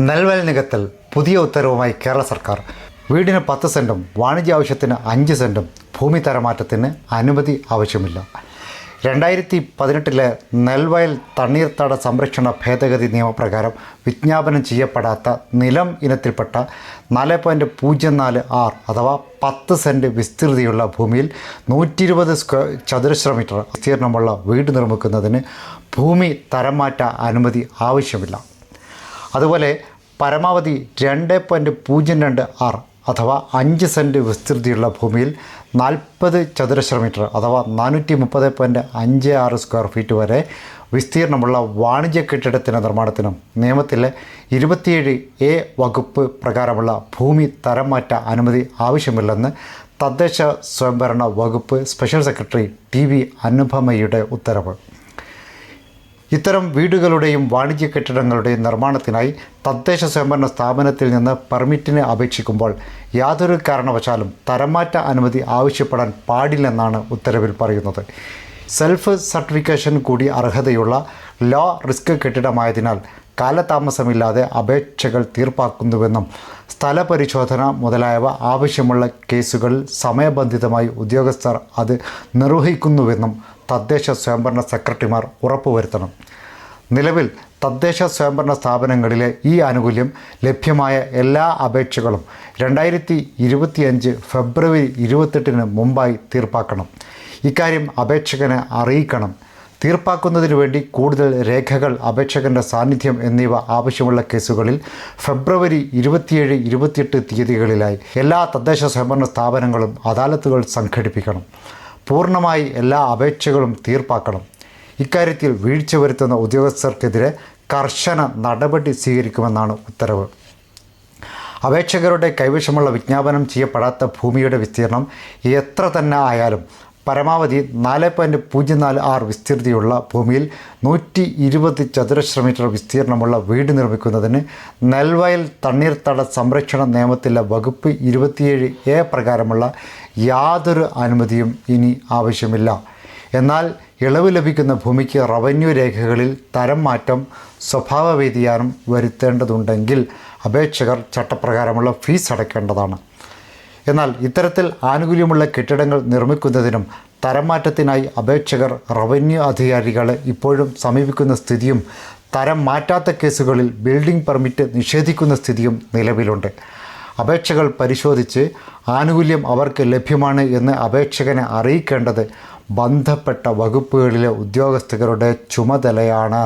നെൽവയൽ നികത്തൽ പുതിയ ഉത്തരവുമായി കേരള സർക്കാർ. വീടിന് പത്ത് സെന്റും വാണിജ്യ ആവശ്യത്തിന് അഞ്ച് സെന്റും ഭൂമി തരമാറ്റത്തിന് അനുമതി ആവശ്യമില്ല. രണ്ടായിരത്തി പതിനെട്ടിലെ നെൽവയൽ തണ്ണീർത്തട സംരക്ഷണ ഭേദഗതി നിയമപ്രകാരം വിജ്ഞാപനം ചെയ്യപ്പെടാത്ത നിലം ഇനത്തിൽപ്പെട്ട നാല് പോയിന്റ് പൂജ്യം നാല് ആർ അഥവാ പത്ത് സെന്റ് വിസ്തൃതിയുള്ള ഭൂമിയിൽ നൂറ്റി ഇരുപത് സ്ക്വയർ ചതുരശ്ര മീറ്റർ വിസ്തീർണമുള്ള വീട് നിർമ്മിക്കുന്നതിന് ഭൂമി തരംമാറ്റ അനുമതി ആവശ്യമില്ല. അതുപോലെ പരമാവധി രണ്ട് പോയിന്റ് പൂജ്യം രണ്ട് ആറ് അഥവാ അഞ്ച് സെന്റ് വിസ്തൃതിയുള്ള ഭൂമിയിൽ നാൽപ്പത് ചതുരശ്ര മീറ്റർ അഥവാ നാനൂറ്റി മുപ്പത് പോയിന്റ് അഞ്ച് ആറ് സ്ക്വയർ ഫീറ്റ് വരെ വിസ്തീർണമുള്ള വാണിജ്യ കെട്ടിടത്തിന്റെ നിർമ്മാണത്തിനും നിയമത്തിലെ ഇരുപത്തിയേഴ് എ വകുപ്പ് പ്രകാരമുള്ള ഭൂമി തരം മാറ്റ അനുമതി ആവശ്യമില്ലെന്ന് തദ്ദേശ സ്വയംഭരണ വകുപ്പ് സ്പെഷ്യൽ സെക്രട്ടറി ടി വി അനുപമയുടെ ഉത്തരവ്. ഇത്തരം വീടുകളുടെയും വാണിജ്യ കെട്ടിടങ്ങളുടെയും നിർമ്മാണത്തിനായി തദ്ദേശ സ്വയംഭരണ സ്ഥാപനത്തിൽ നിന്ന് പെർമിറ്റിന് അപേക്ഷിക്കുമ്പോൾ യാതൊരു കാരണവശാലും തരംമാറ്റ അനുമതി ആവശ്യപ്പെടാൻ പാടില്ലെന്നാണ് ഉത്തരവിൽ പറയുന്നത്. സെൽഫ് സർട്ടിഫിക്കേഷൻ കൂടി അർഹതയുള്ള ലോ റിസ്ക് കെട്ടിടമായതിനാൽ കാലതാമസമില്ലാതെ അപേക്ഷകൾ തീർപ്പാക്കുന്നുവെന്നും സ്ഥലപരിശോധന മുതലായവ ആവശ്യമുള്ള കേസുകളിൽ സമയബന്ധിതമായി ഉദ്യോഗസ്ഥർ അത് നിർവഹിക്കുന്നുവെന്നും തദ്ദേശ സ്വയംഭരണ സെക്രട്ടറിമാർ ഉറപ്പുവരുത്തണം. നിലവിൽ തദ്ദേശ സ്വയംഭരണ സ്ഥാപനങ്ങളിലെ ഈ ആനുകൂല്യം ലഭ്യമായ എല്ലാ അപേക്ഷകളും രണ്ടായിരത്തി ഇരുപത്തിയഞ്ച് ഫെബ്രുവരി ഇരുപത്തെട്ടിന് മുമ്പായി തീർപ്പാക്കണം. ഇക്കാര്യം അപേക്ഷകനെ അറിയിക്കണം. തീർപ്പാക്കുന്നതിനു വേണ്ടി കൂടുതൽ രേഖകൾ അപേക്ഷകന്റെ സാന്നിധ്യം എന്നിവ ആവശ്യമുള്ള കേസുകളിൽ ഫെബ്രുവരി ഇരുപത്തിയേഴ് ഇരുപത്തിയെട്ട് തീയതികളിലായി എല്ലാ തദ്ദേശ സ്വയംഭരണ സ്ഥാപനങ്ങളും അദാലത്തുകൾ സംഘടിപ്പിക്കണം. പൂർണമായി എല്ലാ അപേക്ഷകളും തീർപ്പാക്കണം. ഇക്കാര്യത്തിൽ വീഴ്ച വരുത്തുന്ന ഉദ്യോഗസ്ഥർക്കെതിരെ കർശന നടപടി സ്വീകരിക്കുമെന്നാണ് ഉത്തരവ്. അപേക്ഷകരുടെ കൈവശമുള്ള വിജ്ഞാപനം ചെയ്യപ്പെടാത്ത ഭൂമിയുടെ വിസ്തീർണം എത്ര തന്നെ ആയാലും പരമാവധി നാല് പോയിന്റ് പൂജ്യം നാല് ആറ് വിസ്തീർണിയുള്ള ഭൂമിയിൽ നൂറ്റി ഇരുപത് ചതുരശ്ര മീറ്റർ വിസ്തീർണമുള്ള വീട് നിർമ്മിക്കുന്നതിന് നെൽവയൽ തണ്ണീർത്തട സംരക്ഷണ നിയമത്തിലെ വകുപ്പ് ഇരുപത്തിയേഴ് എ പ്രകാരമുള്ള യാതൊരു അനുമതിയും ഇനി ആവശ്യമില്ല. എന്നാൽ ഇളവ് ലഭിക്കുന്ന ഭൂമിക്ക് റവന്യൂ രേഖകളിൽ തരം മാറ്റം സ്വഭാവ വ്യതിയാനം വരുത്തേണ്ടതുണ്ടെങ്കിൽ അപേക്ഷകർ ചട്ടപ്രകാരമുള്ള ഫീസ് അടയ്ക്കേണ്ടതാണ്. എന്നാൽ ഇത്തരത്തിൽ ആനുകൂല്യമുള്ള കെട്ടിടങ്ങൾ നിർമ്മിക്കുന്നതിനും തരംമാറ്റത്തിനായി അപേക്ഷകർ റവന്യൂ അധികാരികളെ ഇപ്പോഴും സമീപിക്കുന്ന സ്ഥിതിയും തരം മാറ്റാത്ത കേസുകളിൽ ബിൽഡിംഗ് പെർമിറ്റ് നിഷേധിക്കുന്ന സ്ഥിതിയും നിലവിലുണ്ട്. അപേക്ഷകൾ പരിശോധിച്ച് ആനുകൂല്യം അവർക്ക് ലഭ്യമാണ് എന്ന് അപേക്ഷകനെ അറിയിക്കേണ്ടത് ബന്ധപ്പെട്ട വകുപ്പുകളിലെ ഉദ്യോഗസ്ഥരുടെ ചുമതലയാണ്.